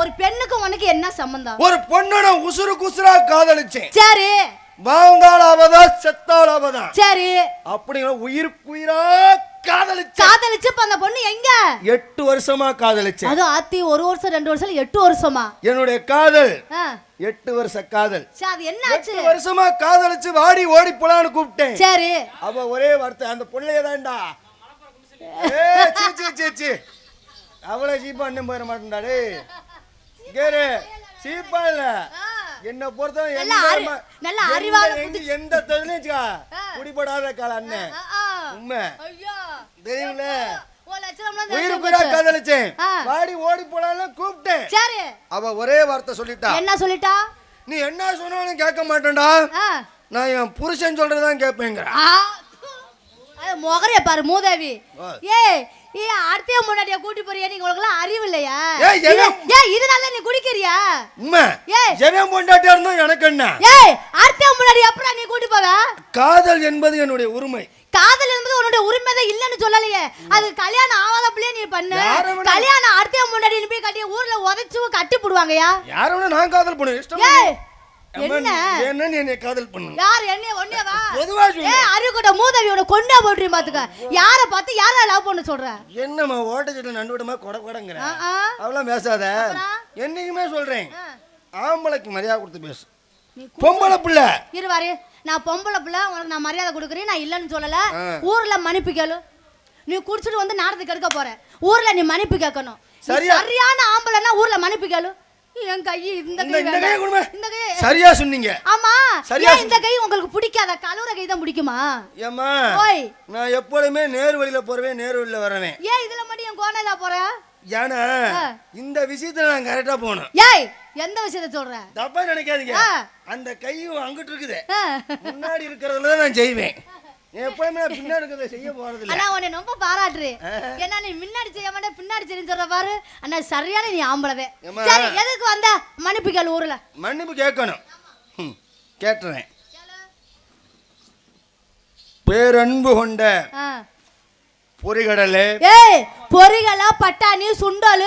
ஒரு பெண்ணுக்கு உனக்கு என்ன சம்பந்தம்? ஒரு பொண்ணை நான் உசுறு குசுரா காதலிச்சேன். சரி. வாழ்ந்தாள் அவதான் செத்தாள் அவதான் சரி. அப்படிங்கிற உயிருக்கு உயிரா காதலிச்சேன். காதலிச்சு இப்ப அந்த பொண்ணு எங்க? எட்டு வருஷமா காதலிச்சேன். அதுவும் ஆத்தி ஒரு வருஷம் ரெண்டு வருஷம் எட்டு வருஷமா? என்னுடைய காதல். எட்டு வருஷ காதல். சரி அது என்ன ஆச்சு வருஷமா காதலிச்சு வாடி ஓடி போலான்னு கூப்பிட்டேன். சரி. அவ ஒரே வார்த்தை அந்த பிள்ளைய தான்டா. அவளை சீப்பா அண்ணன் போயிட மாட்டேன்டா கேரு சீப்பா இல்ல. என்ன பொறுத்தவரை நல்ல எந்த அறி- ம- நல்ல எந்த- தொழிலும். குடிபடாத கால அண்ணன். உண்மை. ஆ. வாடி ஓடி போலான்னு கூப்பிட்டேன் அவ ஒரே வார்த்தை சொல்லிட்டா. என்ன சொல்லிட்டா? நீ என்ன சொன்னாலும் கேட்க மாட்டேன்டா. நான் என் புருஷன் சொல்றதான் கேட்பேங்கிற. முகரைய பாரு மூதேவி. ஏய் ஏ அடுத்த முன்னாடியா கூட்டி போறியா நீங்க உங்களுக்கு அறிவு இல்லையா? ஏய், இதனால நீ குடிக்கிறியா? உண்மை. ஏய். எவன் பொண்டாட்டியா இருந்தோம் எனக்கு என்ன? ஏய் அடுத்த முன்னாடி எப்படா நீ கூட்டி போவ? காதல் என்பது என்னுடைய உரிமை. காதல் என்பது உன்னுடைய உரிமை தான் இல்லைன்னு சொல்லலையே. அது கல்யாணம் ஆகாத பிள்ளைய நீ பண்ணு. கல்யாணம் அடுத்த முன்னாடி நீ போய் கட்டி ஊர்ல உதைச்சு கட்டி போடுவாங்கயா யார வேணா நான் காதல் பண்ணுவேன். என்ன? என்ன காதல் பண்ணு யார் என்ன ஒன்னேவா பொதுவா சொல்லு. ஏய் மூதவியோட கொண்டா போட்டுறீங்க பாத்துக்க. யார பார்த்து யார லவ் பண்ண சொல்ற? என்னம்மா ஓட்டச்சட்ட நண்டுவிடமா கொட கொடங்கிற. அவளாம் பேசாத? என்னைக்குமே சொல்றேன். ஆம்பளைக்கு மரியாதை கொடுத்து பேசு. பொம்பளை பிள்ளை. இருவாரு நான் பொம்பளை பிள்ளை உனக்கு நான் மரியாதை கொடுக்குறேன். நான் இல்லைன்னு சொல்லல. ஊர்ல மன்னிப்பு கேளு. நீ குடிச்சிட்டு வந்து நாடத்துக்கு எடுக்க போற. ஊர்ல நீ மன்னிப்பு கேட்கணும். சரியான ஆம்பளைன்னா ஊர்ல மன்னிப்பு கேளு. என் கை இந்த கை இந்த வேண்டாம். கொடுமை இந்த கை சரியா சொன்னீங்க. ஆமா. சரியா இந்த கை உங்களுக்கு பிடிக்காத? கலவுற கை தான் பிடிக்குமா? ஏம்மா ஓய். நான் எப்பொழுதுமே நேர் வழியில போறவேன் நேர் வழியில வரவேன். ஏன் இதுல மட்டும் என் கோணையில போற? ஏன்னா. இந்த விஷயத்துல நான் கரெக்டா போகணும். ஏய் எந்த விஷயத்த சொல்ற? தப்பா நினைக்காதீங்க. அந்த கையும் அங்கிட்டு இருக்குது. முன்னாடி இருக்கிறதுல நான் செய்வேன். எப்பவுமே நான் பின்னாடி இருக்கிறத செய்ய போறது இல்ல அண்ணா உன்னை ரொம்ப பாராட்டுரு ஏன்னா நீ முன்னாடி செய்ய மாட்டே பின்னாடி சொல்ற பாரு. அண்ணா சரியான நீ ஆம்பளவே. சரி எதுக்கு வந்த? மன்னிப்பு கேளு ஊர்ல. மன்னிப்பு கேட்கணும். கேட்டுறேன். பேரன்பு கொண்ட ஆ. பொறிகடலே. ஏய் பொரிகளா பட்டாணி சுண்டல்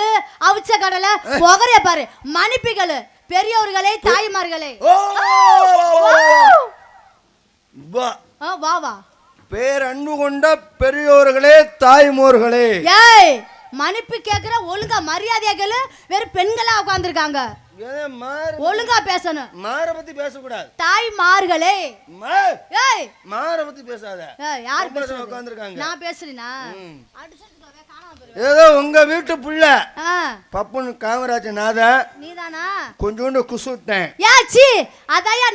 அவிச்ச கடலை புகரைய பாரு. மன்னிப்பு கேளு. பெரியவர்களே தாய்மார்களே. வா வா. பேரன்பு கொண்ட பெரியோர்களே தாய்மோர்களே. ஏய் மன்னிப்பு கேக்குற ஒழுங்கா மரியாதையா கேளு. வெறும் பெண்களா மாற ஒழுங்கா பேசணும். மாற பத்தி பேசக்கூடாது. தாய்மார்களே. மா ஏய். மாற பத்தி பேசாத. யார் பேசுறது? உட்கார்ந்திருக்காங்க. நான் பேசுறேனா. ஏதோ உங்க வீட்டு புள்ள. பப்புன் காமராஜ நாத. நீதானா? கொஞ்சோண்டு குசுட்டேன் ஏச்சி அதாயா.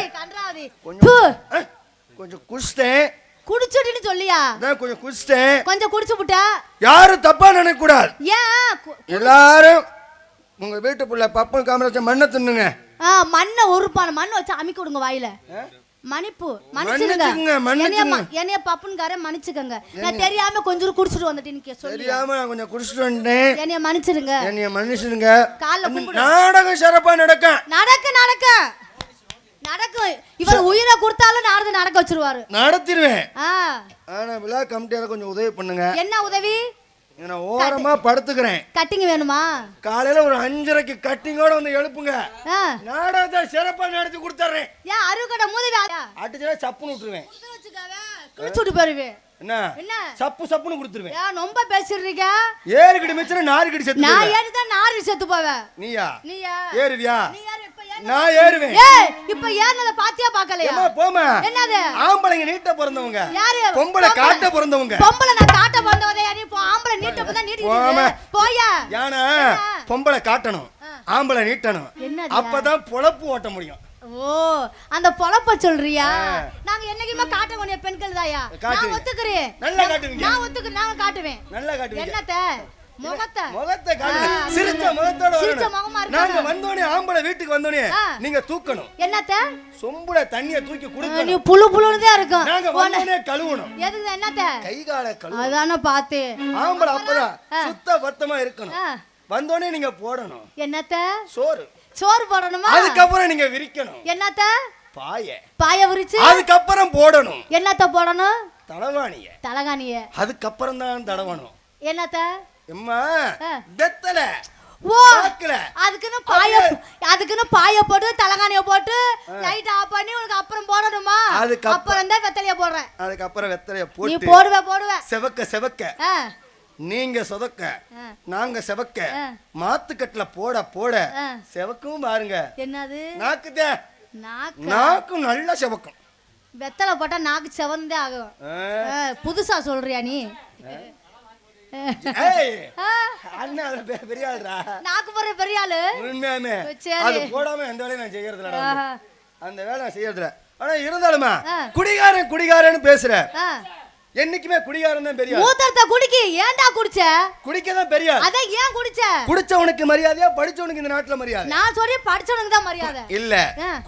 சீ, கன்றாவி கொஞ்சம் கொஞ்சம் குடிச்சிட்டேன். குடிச்சுட்டுன்னு சொல்லியா? அதான் கொஞ்சம் குடிச்சிட்டேன். கொஞ்சம் குடிச்சு விட்டா யாரும் தப்பா நினைக்க கூடாது ஏன் எல்லாரும் உங்க வீட்டு புள்ள பப்பன் காமராஜ மண்ணை தின்னுங்க. ஆ, மண்ணை உருப்பான மண் வச்சு அமைக்க விடுங்க வாயில. மன்னிப்பு மன்னிச்சிருங்க என்னைய பப்புன்கார மன்னிச்சுக்கங்க. நான் தெரியாம கொஞ்சம் குடிச்சிட்டு வந்துட்டேன்னு கே- சொல்லி தெரியாம நான் கொஞ்சம் குடிச்சிட்டு வந்துட்டேன். என்னைய மன்னிச்சிருங்க என்னைய மனுஷனுங்க கால்ல நாடகம் சிறப்பா நடக்கும். நடக்க நடக்க. இவர் உயிரை கொடுத்தாலும் நாரது நடக்க வச்சிருவாரு. நடத்திடுவேன். ஆ. ஆனா விழா கமிட்டியால கொஞ்சம் உதவி பண்ணுங்க. என்ன உதவி? நான் ஓரமா படுத்துக்கிறேன். கட்டிங் வேணுமா? காலையில ஒரு அஞ்சரைக்கு கட்டிங்கோட வந்து எழுப்புங்க. நாடகத்தை சிறப்பா நடத்தி கொடுத்துட்றேன் ஏன் அருகடை மூதவி அடிச்சா சப்புன்னு விட்டுருவேன். கொடுத்து வச்சுக்கவே, கிழிச்சுட்டு போயிருவேன் என்ன? சப்பு சப்புன்னு கொடுத்துருவேன். ஏன் ரொம்ப பேசிடுறீங்க? ஏறுகிடி மிச்சம் நாறுகிடி செத்து நான் போயிடுவேன். ஏறிதான் நாரி செத்து போவேன். நீயா? நீயா? ஏறுவியா? நீ நான் ஏறுவேன். ஏய் இப்ப ஏறினத பாத்தியா பாக்கலையா ஏம்மா, போம்மா? என்னது? ஆம்பளைங்க நீட்ட பிறந்தவங்க. யாரு? பொம்பளை காட்ட பிறந்தவங்க. பொம்பளை நான் காட்ட பிறந்தவதே நீ போ ஆம்பளை நீட்ட தான் போம்மா. நீட்டிட்டு போயா? யானை பொம்பளை காட்டணும். ஆம்பளை நீட்டணும். அப்பதான் பொழப்பு ஓட்ட முடியும். ஓ அந்த பொழப்ப சொல்றியா? நாங்க என்னைக்குமே காட்ட வேண்டிய பெண்கள் தாயா? நான். ஒத்துக்கிறேன். நல்லா காட்டுவீங்க. நான் ஒத்துக்கிறேன். நான் காட்டுவேன். நல்லா காட்டுவீங்க என்னத்த? முகத்தை. முகத்தை காட்டுங்க. ஆ, சிரிச்ச முகத்தோட சிரிச்ச. முகமா இருக்கணும். நாங்க வந்தோடனே ஆம்பளை வீட்டுக்கு வந்தோடனே ஆ. நீங்க தூக்கணும். என்னத்த? சொம்புல தண்ணிய தூக்கி நீ கொடுக்கணும். புழு புழுன்னு தான் இருக்கும். நாங்க கழுவணும். எதுக்கு என்னத்த? கை கால கழுவணும். அதானே பாத்து ஆம்பளை அப்பதான். சுத்த பத்தமா இருக்கணும். நீங்க போடணும். என்னத்த? சோறு. சோறு போடணுமா? அதுக்கப்புறம் நீங்க விரிக்கணும். என்னத்த? பாய. பாய விரிச்சு அதுக்கப்புறம் போடணும். என்னத்த போடணும்? தலவாணிய தலகாணிய. அதுக்கப்புறம் தான் தடவணும். என்னத்த? எம்மா. வெத்தல. ஓ அதுக்குன்னு பாய அதுக்குன்னு பாய போட்டு தலகாணிய போட்டு லைட் ஆஃப் பண்ணி உனக்கு அப்புறம் போடணுமா? அதுக்கு அப்ப- அப்புறம் தான் வெத்தலைய போடுறேன். அதுக்கப்புறம் வெத்தலைய நீ போட்டு போடுவ போடுவ. செவக்க செவக்க. ஆ, நீங்க சொதக்க. நாங்க செவக்க. மாத்துக்கட்டுல போட போட. செவக்கும் பாருங்க. என்னது? நாக்குதே. நாக்கு? நாக்கும் நல்லா செவக்கும். வெத்தலை போட்டா நாக்கு செவந்தே ஆகும். புதுசா சொல்றியா நீ? பெரிய ஆள்ரா. நாக்கு போடுற பெரிய ஆளு? உண்மையாமே. அது போடாம எந்த வேலையும் நான் செய்யறதுல. அந்த வேலை நான் செய்யறதுல ஆனா இருந்தாலுமா. குடிகாரன் குடிகாரன்னு பேசுற. என்னைக்குமே குடிகாரன் தான் பெரிய. மூத்தரத்தை குடிக்கி ஏன்டா குடிச்ச? குடிக்க தான் பெரிய. அதான் ஏன் குடிச்ச? குடிச்சவனுக்கு மரியாதையா படிச்சவனுக்கு இந்த நாட்டுல மரியாதை? நான் சொல்லி படிச்சவனுக்கு தான் மரியாதை. இல்ல.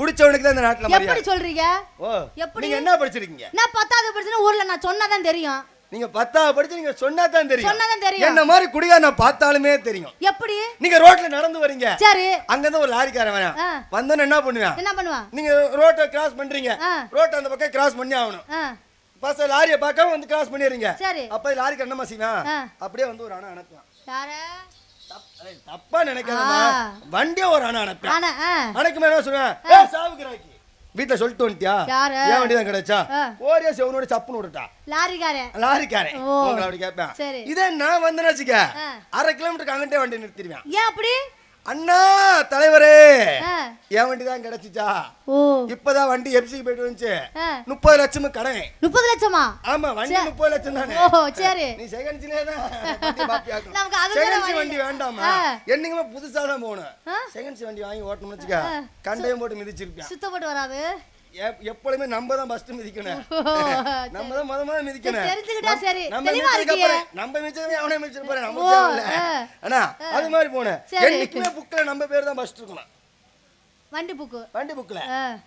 குடிச்சவனுக்கு தான் இந்த நாட்டுல எப்படி மரியாதை. சொல்றீங்க? ஓ எப்படி? நீங்க என்ன படிச்சிருக்கீங்க? நான் பத்தாவது படிச்சுன்னு ஊர்ல நான் சொன்னாதான் தெரியும். நீங்க பத்தாவது படிச்சு நீங்க சொன்னா தான் தெரியும். சொன்னாதான் தெரியும். என்ன மாதிரி குடிகார நான் பார்த்தாலுமே தெரியும். எப்படி? நீங்க ரோட்ல நடந்து வரீங்க. சரி. அங்க இருந்து ஒரு லாரிக்காரன் வரேன். வந்தோன்னு என்ன பண்ணுவேன்? என்ன பண்ணுவா நீங்க ரோட்டை கிராஸ் பண்றீங்க. ரோட்டை அந்த பக்கம் கிராஸ் பண்ணி ஆகணும். பஸ் லாரியை பார்க்காம வந்து கிராஸ் பண்ணிடுறீங்க. சரி. அப்ப லாரிக்கு என்னமா செய்வேன். அப்படியே வந்து ஒரு அணை அனுப்புவேன் தப்பா நினைக்காதம்மா. ஆ. வண்டியே ஒரு அணை அனுப்பேன் அணைக்குமே என்ன சொல்லுவேன்? சாவுக்கிறாக்கி. வீட்டுல சொல்லிட்டு வந்துட்டியா? யாரு? ஏன் வண்டி தான் கிடைச்சா. ஓரியா செவனோட சப்புன்னு விட்டுட்டா. லாரிக்காரன். லாரிக்காரன். உங்களை அப்படி கேட்பேன். இதே நான் வந்தேன்னு வச்சுக்க. அரை கிலோமீட்டருக்கு அங்கிட்டே வண்டி நிறுத்திடுவேன். ஏன் அப்படி? அண்ணா தலைவரே. என் வண்டி தான் கிடைச்சிச்சா இப்பதான் வண்டி எப்சிக்கு போயிட்டு வந்துச்சு. முப்பது லட்சம் கடன். முப்பது லட்சமா? ஆமா வண்டி. முப்பது லட்சம் தானே? சரி. நீ செகண்ட்ஸ்லயே தான். நமக்கு அது செகண்ட்ஸ் வண்டி. வேண்டாமா. என்னைக்குமே புதுசா தான் போகணும்? செகண்ட்ஸ் வண்டி வாங்கி ஓட்டணும்னு வச்சுக்க. கண்டையும் போட்டு மிதிச்சிருப்பேன். சுத்தப்பட்டு வராது. எப்- எப்பொழுதுமே நம்ம தான் ஃபர்ஸ்ட் மிதிக்கணும் நம்ம தான் முத முத மிதிக்கணும் தெரிஞ்சுக்கிட்டா நம்ம- சரி. நம்ம. அப்புறம் நம்ம மிதிச்சதே அவனே மிதிச்சிட்டு போறேன் நமக்கு தேவையில்ல ஆ. அண்ணா அது மாதிரி போனேன். என்னைக்குமே புக்ல நம்ம பேர் தான் ஃபர்ஸ்ட் இருக்கணும் வண்டி புக்கு வண்டி புக்ல.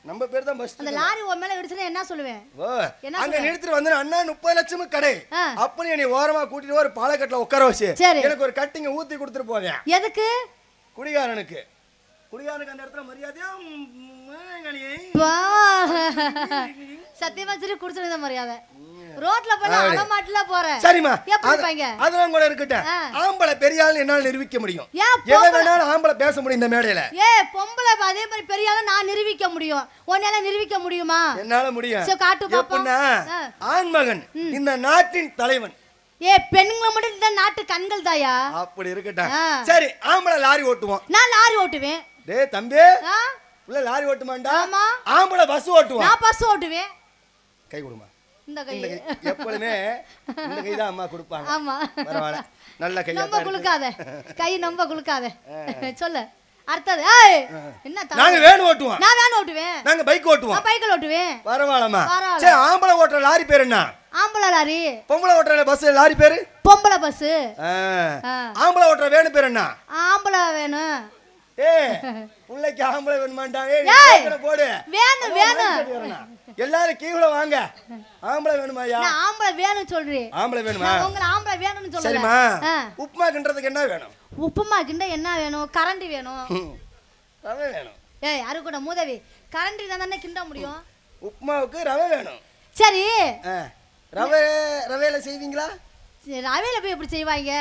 நம்ம பேர் தான் ஃபர்ஸ்ட் அந்த லாரி உன் மேல இடிச்சுன்னா என்ன சொல்லுவேன் ஓ என்ன அங்க? நிறுத்திட்டு வந்து அண்ணா முப்பது லட்சமும் கடை ஆ. அப்ப நீ ஓரமா கூட்டிட்டு ஒரு பாலக்கட்டுல உட்கார வச்சு. எனக்கு ஒரு கட்டிங்க ஊத்தி கொடுத்துட்டு போவேன் எதுக்கு குடிகாரனுக்கு குடிகாரனுக்கு அந்த இடத்துல மரியாதையா? ம், ம், கனியே. பா. சத்தியமா சரி குடிச்சிருந்த மரியாதை ரோட்ல போய் அலமாட்டுல போறேன். இருப்பாங்க? அதெல்லாம் கூட இருக்கட்டும். ஆம்பளை பெரிய ஆள் என்னால நிரூபிக்க முடியும். எதை வேணாலும் ஆம்பளை பேச முடியும் இந்த மேடையில. ஏ பொம்பளை அதே மாதிரி பெரிய ஆளு நான் நிரூபிக்க முடியும். உன்னால நிரூபிக்க முடியுமா? என்னால முடியும். சரி, காட்டு பாப்போம். எப்படின்னா ஆ. ஆண்மகன் இந்த நாட்டின் தலைவன். ஏ பெண்களை மட்டும் இந்த நாட்டு கண்கள் தாயா? அப்படி இருக்கட்டும். சரி ஆம்பளை லாரி ஓட்டுவோம். நான் லாரி ஓட்டுவேன். டேய் தம்பி? உள்ள லாரி ஓட்டுமாண்டா? ஆமா. ஆம்பளை பஸ் ஓட்டுவான். நான் பஸ் ஓட்டுவேன். கை கொடுமா. இந்த கை. கை. எப்பொழுதுமே இந்த கை தான் அம்மா கொடுப்பாங்க. ஆமா. பரவாயில்ல. நல்ல தான் இருக்கு. குலுக்காத. கை நம்ப குலுக்காத. சொல்லு. அடுத்தது ஏய் என்ன? நாங்க வேன் ஓட்டுவோம். நான் வேன் ஓட்டுவேன். நாங்க பைக் ஓட்டுவோம். நான் பைக்கில் ஓட்டுவேன். பரவாயில்லம்மா. பரவாயில்ல. சரி ஆம்பளை ஓட்டுற லாரி பேர் என்ன? ஆம்பளை லாரி. பொம்பளை ஓட்டுற பஸ் லாரி பேரு? பொம்பளை பஸ். ஆம்பளை ஓட்டுற வேனு பேர் என்ன? ஆம்பளை வேணும் ஏ பிள்ளைக்கு ஆம்பளை வேணுமாண்டாங்க ஏய், ஏய். போடு. வேணும் வேணும். எல்லாரும் கீழே வாங்க. ஆம்பளை வேணுமாயா நான் ஆம்பளை வேணும் சொல்றேன் ஆம்பளை வேணுமா? நான் உங்களை ஆம்பளை வேணும்னு சொல்றேன் உப்புமா கிண்டுறதுக்கு என்ன வேணும்? உப்புமா கிண்ட என்ன வேணும்? கரண்டி வேணும். ரவை வேணும். ஏய் அரு கூட? மூதவி. கரண்டி தான் தானே கிண்ட முடியும். உப்புமாவுக்கு ரவை வேணும். சரி. ரவை ரவையில செய்வீங்களா? ரவையில போய் எப்படி செய்வாங்க?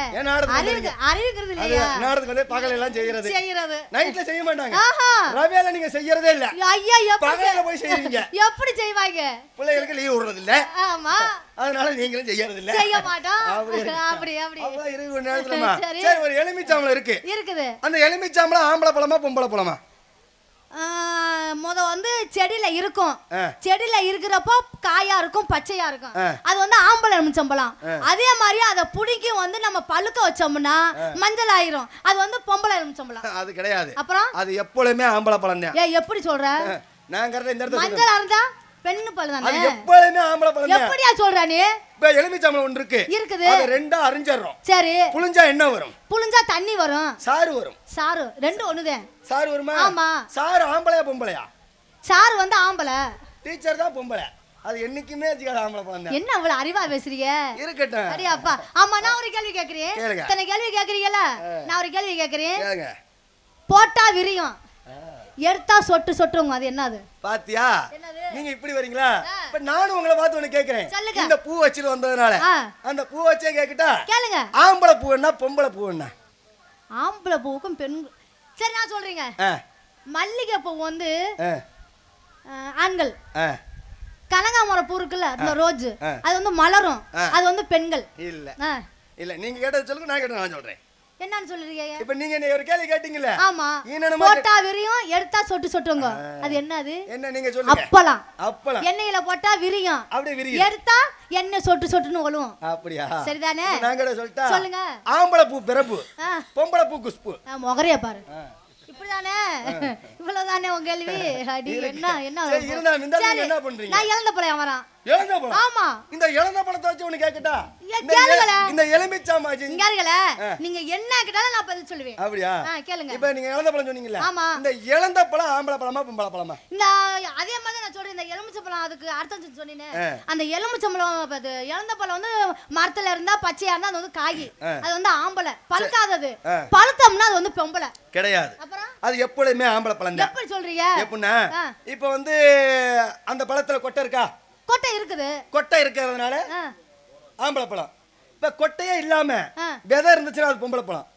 அறிவுக்கிறது இல்லையா? நாடகத்துக்கு வந்து பகல எல்லாம் செய்யறது. செய்யறது. நைட்ல செய்ய மாட்டாங்க. ஆஹா. ரவையில நீங்க செய்யறதே இல்ல. ஐயா பகல போய் செய்வீங்க. எப்படி செய்வாங்க? பிள்ளைகளுக்கு லீவ் விடுறது இல்ல ஆமா. அதனால நீங்களும் செய்யறது இல்ல செய்ய மாட்டோம். அப்படி. அப்படி மணி நேரத்துலமா சரி. ஒரு எலுமிச்சாம்பளம் இருக்கு. இருக்குது. அந்த எலுமிச்சாம்பளம் ஆம்பளை பழமா பொம்பளை பழமா? முத வந்து செடியில இருக்கும். செடியில இருக்கிறப்போ காயா இருக்கும் பச்சையா இருக்கும். அது வந்து ஆம்பளை எலுமிச்சம்பழம் அதே மாதிரி அதை புடுங்கி வந்து நம்ம பழுக்க வச்சோம்னா மஞ்சள் ஆயிரும் அது வந்து பொம்பளை எலுமிச்சம்பழம் அது கிடையாது. அப்புறம்? அது எப்பொழுதுமே ஆம்பளை பழம் தான் எப்படி சொல்ற? நான் கரெக்டா இந்த இடத்துல சொல்றேன். மஞ்சள் இருந்தா? பெண்ணு பழு தானே எப்பொழுதுமே ஆம்பளை பழம் எப்படியா சொல்ற நீ? இப்ப எலுமிச்சாம்பளம் ஒன்று இருக்கு. இருக்குது. அது ரெண்டா அரிஞ்சிடுறோம். சரி. புளிஞ்சா என்ன வரும். புளிஞ்சா தண்ணி வரும். சாறு வரும். சாறு. ரெண்டு ஒண்ணுதான் சாறு வருமா? ஆமா. சாறு ஆம்பளையா பொம்பளையா? சாறு வந்து ஆம்பளை. டீச்சர் தான் பொம்பளை. அது என்னைக்குமே வச்சுக்காது ஆம்பளை பழம் என்ன இவ்வளவு அறிவா பேசுறீங்க? இருக்கட்டும். அடி அப்பா. ஆமா நான் ஒரு கேள்வி கேக்குறேன். இத்தனை கேள்வி கேக்குறீங்கல்ல? நான் ஒரு கேள்வி கேக்குறேன். போட்டா விரியும். எடுத்தா சொட்டு சொட்டுங்க அது என்னது? பாத்தியா? நீங்க இப்படி வரீங்களா? இப்ப நானும் உங்களை பார்த்து ஒண்ணு கேக்குறேன். இந்த பூ வச்சுட்டு வந்ததுனால. அந்த பூ வச்சே கேக்கட்டா கேளுங்க. ஆம்பளை பூ என்ன பொம்பளை பூ என்ன? ஆம்பளை பூவுக்கும் பெண் சரி நான் சொல்றீங்க. மல்லிகை பூ வந்து ஆண்கள். கனகாமரம் பூ இருக்குல்ல இந்த ரோஜு. அது வந்து மலரும். அது வந்து பெண்கள். இல்ல. இல்ல நீங்க கேட்டது சொல்லுங்க நான் கேட்டது நான் சொல்றேன். என்னன்னு சொல்றீங்க இப்ப நீங்க என்னை ஒரு கேள்வி கேட்டீங்கல்ல? ஆமா. ஈனனமா போட்டா விரியும் எடுத்தா சொட்டு சொட்டுங்க. அது என்னது? என்ன நீங்க சொல்லுங்க. அப்பளம். அப்பளம். எண்ணெயில போட்டா விரியும். அப்படியே விரியுது எடுத்தா எண்ணெய் சொட்டு சொட்டுன்னு ஒழுவும். அப்படியா? சரிதானே? நான் கேட்ட சொல்லிட்டா? சொல்லுங்க. ஆம்பளை பூ பிறப்பு பொம்பளை பூ குஷ்பு. முகரைய பாரு. இப்படிதானே? இவ்வளவுதானே உங்க கேள்வி. என்ன என்ன என்ன பண்றீங்க? நான் இழந்த பழைய வரான். பழம் ஆமா. இந்த இழந்த பழத்தை வச்சு ஒண்ணு கேக்கட்டா இந்த எ- கேளுங்களேன். இந்த எலுமிச்சாமாச்சி இங்க இருக்கல நீங்க என்ன கேட்டாலும் நான் பதில் சொல்லுவேன். அப்படியா? கேளுங்க. இப்ப நீங்க பழம் சொன்னீங்கல்ல? ஆமா. இந்த இழந்த பழம் ஆம்பளை பழமா பொம்பளை பழமா? இந்த அதே மாதிரி நான் சொல்றேன். இந்த எலுமிச்சம்பழம் அதுக்கு அர்த்தம். அந்த இப்ப அது இழந்த பழம் வந்து மரத்துல இருந்தா பச்சையா இருந்தா அது வந்து காய். அது வந்து ஆம்பளை. பழுக்காதது. பழுத்தம்னா அது வந்து பொம்பளை. கிடையாது. அப்புறம்? அது எப்பொழுதுமே ஆம்பளை பழம் தான் எப்படி சொல்றீங்க? எப்படின்னா. இப்ப வந்து அந்த பழத்துல கொட்டை இருக்கா? கொட்டை இருக்குது. கொட்டை இருக்கிறதுனால. ஆம்பளை பழம். இப்ப கொட்டையே இல்லாம. விதை இருந்துச்சுன்னா அது பொம்பளை பழம்.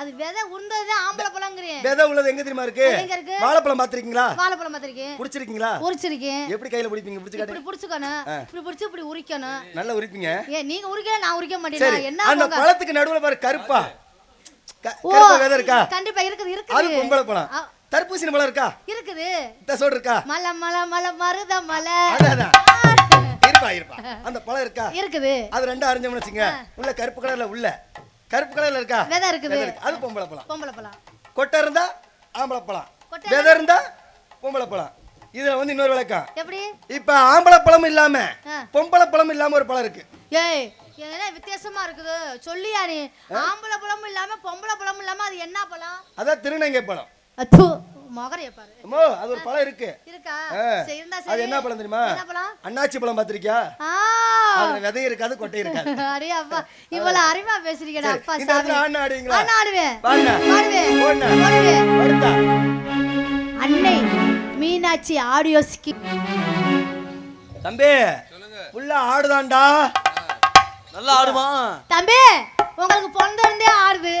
அது விதை உருந்ததுதான் ஆம்பளை பழங்கிறேன் விதை உள்ளது எங்க தெரியுமா இருக்கு? அது எங்க இருக்கு? வாழைப்பழம் பாத்திருக்கீங்களா வாழைப்பழம் பார்த்திருக்கேன். புடிச்சிருக்கீங்களா? உரிச்சிருக்கேன் எப்படி கையில பிடிப்பீங்க? பிடிச்சு இப்படி புடிச்சுக்கணும். இப்படி புடிச்சு இப்படி உரிக்கணும். நல்லா உரிப்பீங்க. ஏன் நீங்க உரிக்கல நான் உரிக்க மாட்டேன். என்ன அந்த? பழத்துக்கு நடுவுல பாரு கருப்பா. கருப்பா விதை இருக்கா? கண்டிப்பா இருக்குது அது இருக்குது பொம்பளை பழம். தர்பூசணி பழம் இருக்கா? இருக்குது. தசோடு இருக்கா? மலை மலை மலை மருத மலை. அதான் இருப்பா இருப்பா. அந்த பழம் இருக்கா? இருக்குது. அது ரெண்டும் அரைஞ்சோம்னு வச்சுங்க உள்ள கருப்பு கலர்ல உள்ள. கருப்பு கலர்ல இருக்கா? விதை இருக்குது. அது பொம்பளை பழம். பொம்பளை பழம். கொட்டை இருந்தா ஆம்பளை பழம். விதை இருந்தா? பொம்பளை பழம். இதுல வந்து இன்னொரு விளக்கம். எப்படி? இப்ப ஆம்பளை பழம் இல்லாம. பொம்பளை பழம் இல்லாம ஒரு பழம் இருக்கு. ஏய் என்ன வித்தியாசமா இருக்குது? சொல்லியா நீ? ஆம்பளை பழமும் இல்லாம பொம்பளை பழமும் இல்லாம அது என்ன பழம்? அதான் திருநங்கை பழம். அத்து மகரைய பாரு. அம்மோ அது ஒரு பழம் இருக்கு. இருக்கா? ஆ. சரி இருந்தா அது சரி என்ன பழம் தெரியுமா? என்ன பழம்? அண்ணாச்சி பழம் பாத்திருக்கியா? ஆ. அதுல விதை இருக்காது கொட்டை இருக்காது. அடே அப்பா இவ்வளவு அறிவா பேசுறீங்கடா அப்பா சாமி. ஆடுவீங்களா? ஆனா ஆடுவேன். ஆடுவேன். அன்னை மீனாட்சி ஆடியோஸ்கி தம்பி புள்ள ஆடுதான்டா. நல்லா ஆடுமா? தம்பி உங்களுக்கு பொண்ணு இருந்தே ஆடுது.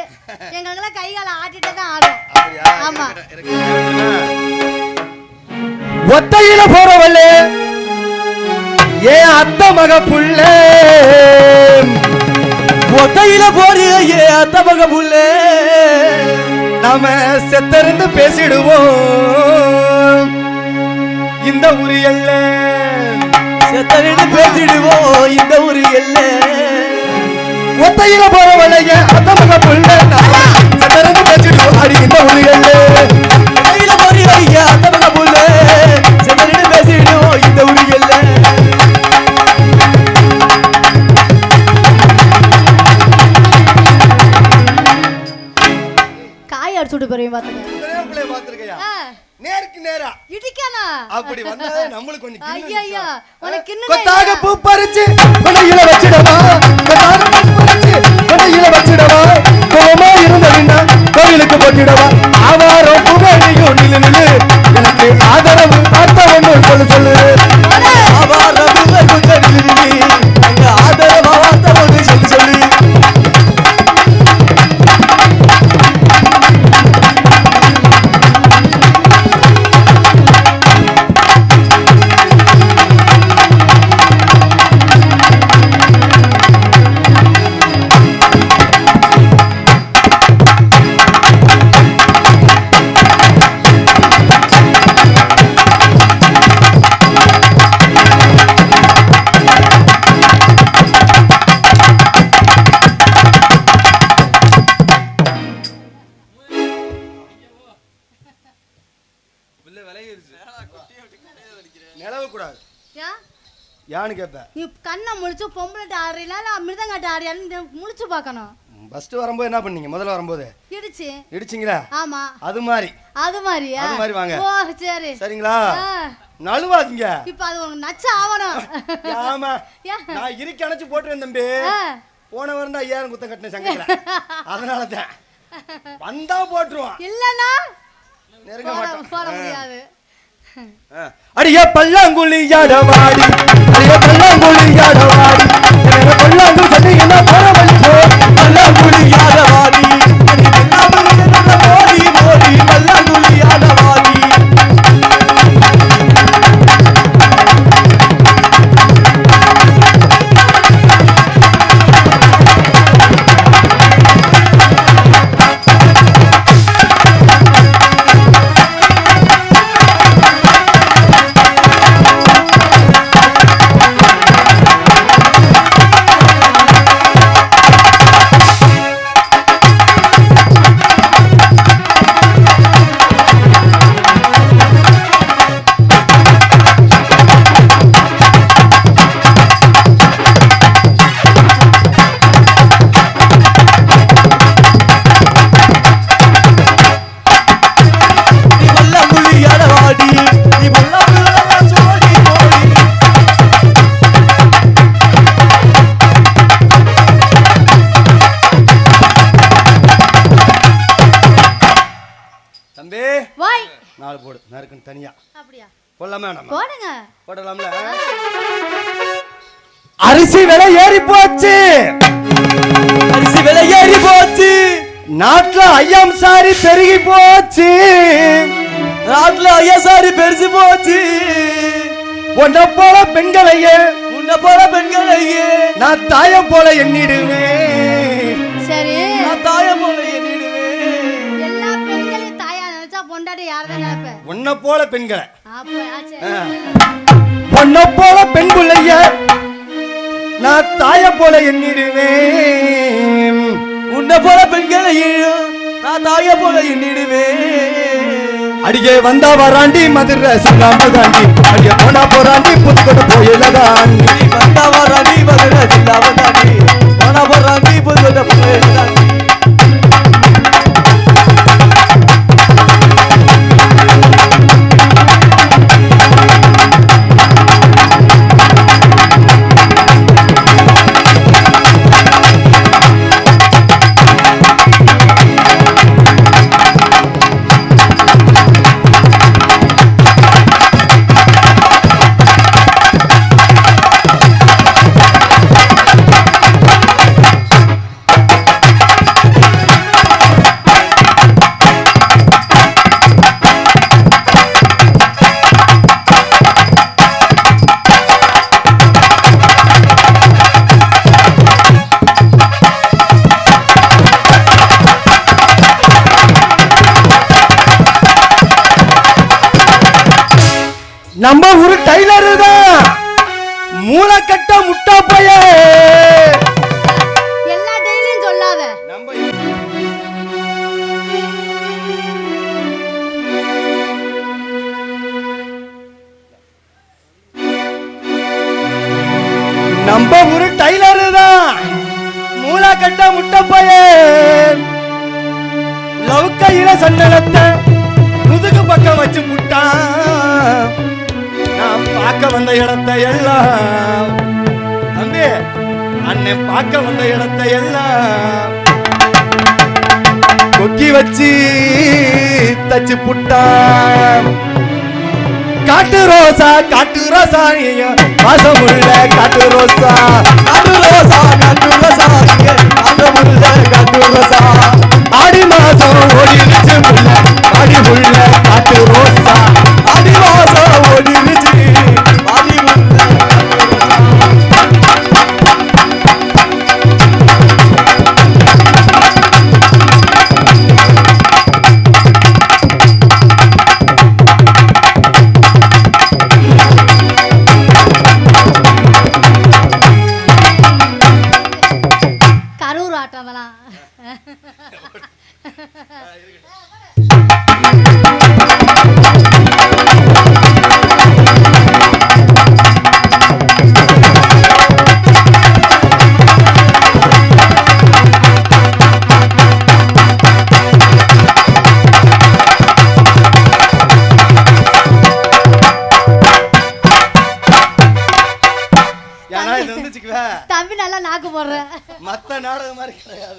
எங்களுக்கெல்லாம் கை கால ஆட்டிட்டே தான் ஆடும் ஆமா. ஒத்தையில போறவள்ளே ஏன் அத்த மக புள்ள ஒத்தையில போறிய ஏ அத்த மக புள்ளே நாம செத்தறிந்து பேசிடுவோம். இந்த உரியல்ல செத்தனின்னு பேசிடுவோம் இந்த ஊரு எல்ல. ஒத்தையில போறவள்ளே ஏன் அத்த மக புள்ள நாம செத்தறிந்து பேசிடுவோம். இந்த உரியல்ல போறிய ஏ அத்த மக புள்ளே இந்த காய் அடிச்சுட்டு போறீங்க பாத்திருக்கையா ஆ, நேருக்கு நேரா. இடிக்கானா? அப்படி வந்தாலே நம்மளுக்கு கொஞ்சம் ஐயா ஐயா. உனக்கு இன்னும் கொத்தாக பூ பறிச்சு கொடையில வச்சிடவா? கோயிலுக்கு யான்னு கேட்பேன் நீ கண்ணை முழிச்சு பொம்பளை ஆடுறீங்களா? இல்ல மிருதங்காட்ட ஆடுறியான்னு முழிச்சு பார்க்கணும். ஃபர்ஸ்ட் வரும்போது என்ன பண்ணீங்க? முதல்ல வரும்போது? இடிச்சு. இடிச்சிங்களா? ஆமா. அது மாதிரி. அது மாதிரியா அது மாதிரி வாங்க. ஓ சரி. சரிங்களா? நழுவாதீங்க. இப்ப அது உனக்கு நச்ச ஆவணும். ஆமா? நான் இறுக்கி அணைச்சு போட்டுருவேன் தம்பி. போன வாரம் தான் ஐயாயிரம் குத்தம் கட்டின சங்கத்துல? அதனால தான் வந்தா போட்டுருவான். இல்லன்னா நெருங்க போட மாட்டான். போட முடியாது. அடிய பல்லாங்குழி யாடவாடி அடிய பல்லாங்குழி யாடவாடி பல்லாங்குழி சொன்னீங்கன்னா போற பல்லாங்குழி யாதவாடி தம்பி. வாய். நாலு போடு. நறுக்குன்னு தனியா. அப்படியா? போடலாமா நம்ம? போடுங்க. போடலாம்ல. அரிசி விலை ஏறி போச்சு. அரிசி விலை ஏறி போச்சு. நாட்டுல ஐயாம் சாரி பெருகி போச்சு. நாட்டுல ஐஎஸ்ஆர் பெருசு போச்சு. உன்னை போல பெண்களையே. உன்னை போல பெண்களையே. நான் தாயம் போல எண்ணிடுவேன். உன்னை போல பெண்களை. உன்னை போல பெண் பிள்ளைய நான் தாய போல எண்ணிடுவேன். உன்னை போல பெண்களையும் நான் தாய போல எண்ணிடுவேன். அடியே வந்தா வராண்டி மதுரை சுண்ணாம்பு தாண்டி அடியே போனா போறாண்டி புதுக்கோட்டை போயில தாண்டி வந்தா வராண்டி மதுரை நம்ம ஒரு டைலரு தான். மூளைக்கட்ட முட்டா பைய. எல்லா டெய்லியும் சொல்லாத. நம்ம நம்ம ஒரு டைலரு தான். மூளைக்கட்ட முட்டை பைய. லவ் கையில சந்தனத்தை முதுகு பக்கம் வச்சு முட்டான். பார்க்க வந்த இடத்தை எல்லாம். தம்பி அண்ணன் பார்க்க வந்த இடத்தை எல்லாம். கொக்கி வச்சு தச்சு புட்டான் காட்டு ரோசா காட்டு ரோசா வாசம் உள்ள காட்டு ரோசா. காட்டு ரோசா காட்டு ரோசா வச்சுக்குவ, தம்பி நல்லா நாக்கு போடுற. மத்த நாடகம் மாதிரி கிடையாது.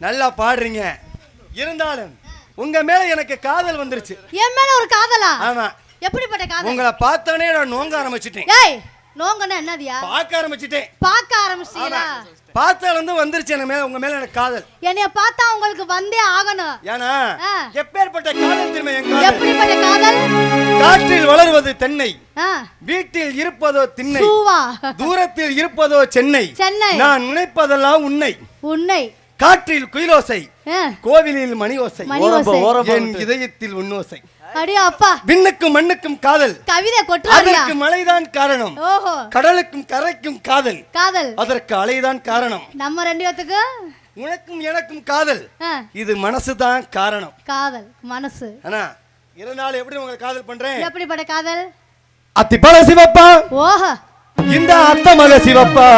நல்லா பாடுறீங்க. இருந்தாலும் உங்க மேல எனக்கு காதல் வந்துருச்சு. என் மேல ஒரு காதலா? ஆமா. எப்படிப்பட்ட காதல்? உங்களை பார்த்தோன்னே நான் நோங்க ஆரம்பிச்சிட்டேன். ஏய் நோங்கன்னா என்னதியா? பார்க்க ஆரம்பிச்சிட்டேன். பார்க்க ஆரம்பிச்சிட்டீங்களா? பார்த்தால இருந்து வந்துருச்சு எனக்கு மேல உங்க மேல எனக்கு காதல். என்னைய பார்த்தா உங்களுக்கு வந்தே ஆகணும். ஏன்னா ஆ. எப்பேற்பட்ட காதல் திரும்ப என் காதல்? எப்படிப்பட்ட காதல்? காற்றில் வளருவது தென்னை வீட்டில் இருப்பதோ திண்ணை தூரத்தில் இருப்பதோ சென்னை. சென்னை. நான் நினைப்பதெல்லாம் உன்னை. உன்னை. காற்றில் குயிலோசை கோவிலில் மணி ஓசை. என் இதயத்தில் உன்னோசை. அடியே அப்பா. விண்ணுக்கும் மண்ணுக்கும் காதல். கவிதை அதற்கு மழைதான் காரணம். ஓஹோ. கடலுக்கும் கரைக்கும் காதல். காதல். அதற்கு அலைதான் காரணம். நம்ம ரெண்டு பேத்துக்கு? உனக்கும் எனக்கும் காதல். இது மனசுதான் காரணம். காதல் மனசு. ஆனா இருந்தாலும் எப்படி உங்களை காதல் பண்றேன்? எப்படிப்பட்ட காதல்? அத்திப்பழ சிவப்பா? ஓஹோ. இந்த அத்த மக சிவப்பா?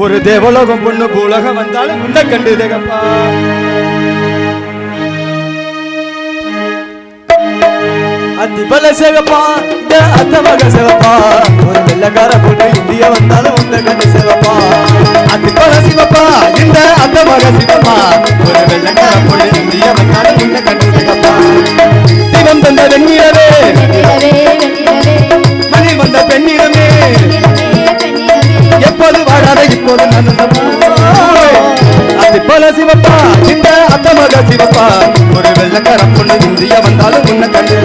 ஒரு தேவலோகம் பொண்ணு பூலகம் வந்தாலும் உன்னை கண்டு தேகப்பா அத்திபல சிவப்பா இந்த அத்த மக சிவப்பா. ஒரு வெள்ளக்கார பொண்ணு இந்தியா வந்தாலும் உந்த கண்ணு சிவப்பா. அத்திப்பழ சிவப்பா இந்த அத்த மக சிவப்பா. ஒரு வெள்ளக்கார பொண்ணு இந்திய வந்தாலும் உன்னை கண்டு தேகப்பா தினம் தந்த வெண்ணிலவே மணில் வந்த பெண்ணிடமே எப்போது வாழாத இப்போது அது போல சிவப்பா இந்த அத்தமக சிவப்பா. ஒரு வெள்ளக்கார பொண்ணு இந்தியா வந்தாலும் உன்னை கண்டு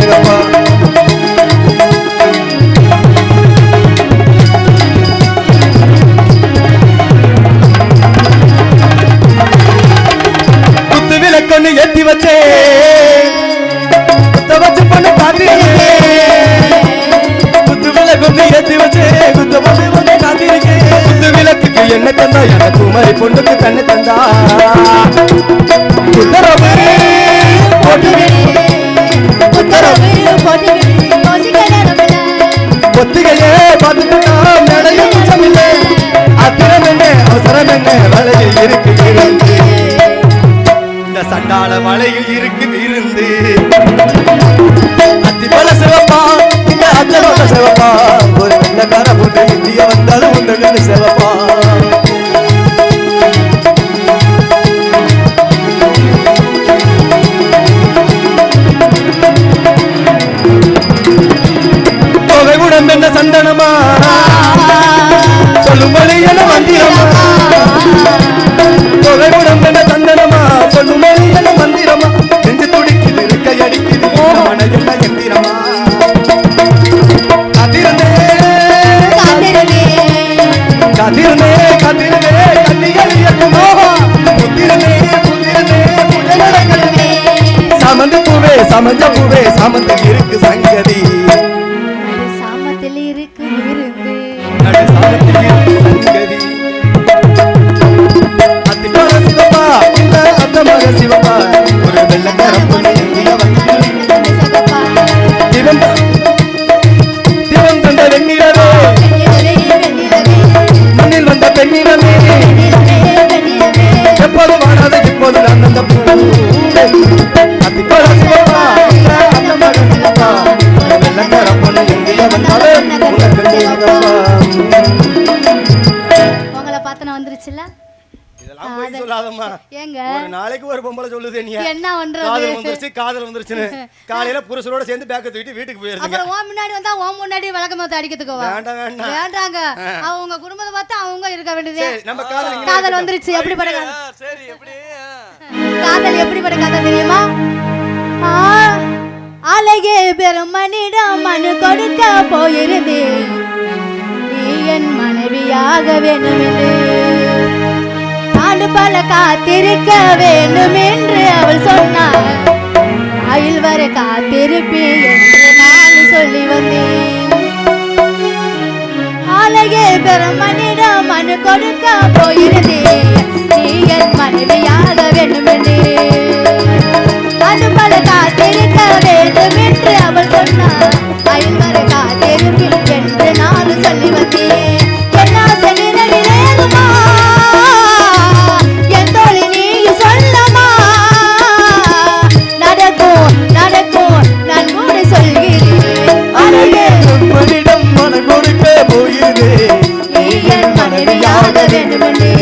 பொண்ணுக்கு உத்தரவு ஒத்திகையே பார்த்துட்டா அத்திரம் என்ன அவசரம் என்ன வலையில் இருக்கு இருந்து. இந்த சண்டாள வலையில் இருக்கு இருந்து சிவப்பா இந்த அத்த சிவப்பா. ஒரு வெள்ளக்கார பொண்ணு இந்தியா வந்தாலும் உண்டு சிவப்பா. ஏங்க? ஒரு நாளைக்கு ஒரு பொம்பளை சொல்லுது நீ. என்ன பண்றது? காதல் வந்துருச்சு காதல் வந்துருச்சுன்னு. காலையில புருஷனோட சேர்ந்து பேக்க தூக்கிட்டு வீட்டுக்கு போயிருந்துங்க அப்புறம் உன் முன்னாடி வந்தா உன் முன்னாடி விளக்கமத்தை அடிக்கிறதுக்கு வா. வேண்டாம் வேண்டாம். வேண்டாங்க. அவங்க குடும்பத்தை பார்த்து அவங்க இருக்க வேண்டியது. சரி நம்ம காதல் காதல் வந்துருச்சு. எப்படிப்பட்ட காதல்? சரி எப்படி? காதல் எப்படிப்பட்ட காதல் தெரியுமா? ஆ, அழகே பெருமனிடம் மனு கொடுக்க போயிருந்தேன். நீ என் மனைவியாக வேண்டுமென்று கருப்பல காத்திருக்க வேண்டும் என்று அவள் சொன்னார் ஆயில் வர காத்திருப்பேன் என்று நான் சொல்லி வந்தேன். ஆலயே பெருமனிடம் மனு கொடுக்க போயிருந்தேன். நீ என் மனைவியாக வேண்டும் என்று கருப்பல காத்திருக்க வேண்டும் என்று அவள் சொன்னார் ஆயில் வர காத்திருப்பேன் உயிரே நீ என் மனைவியாக வேண்டுமென்றே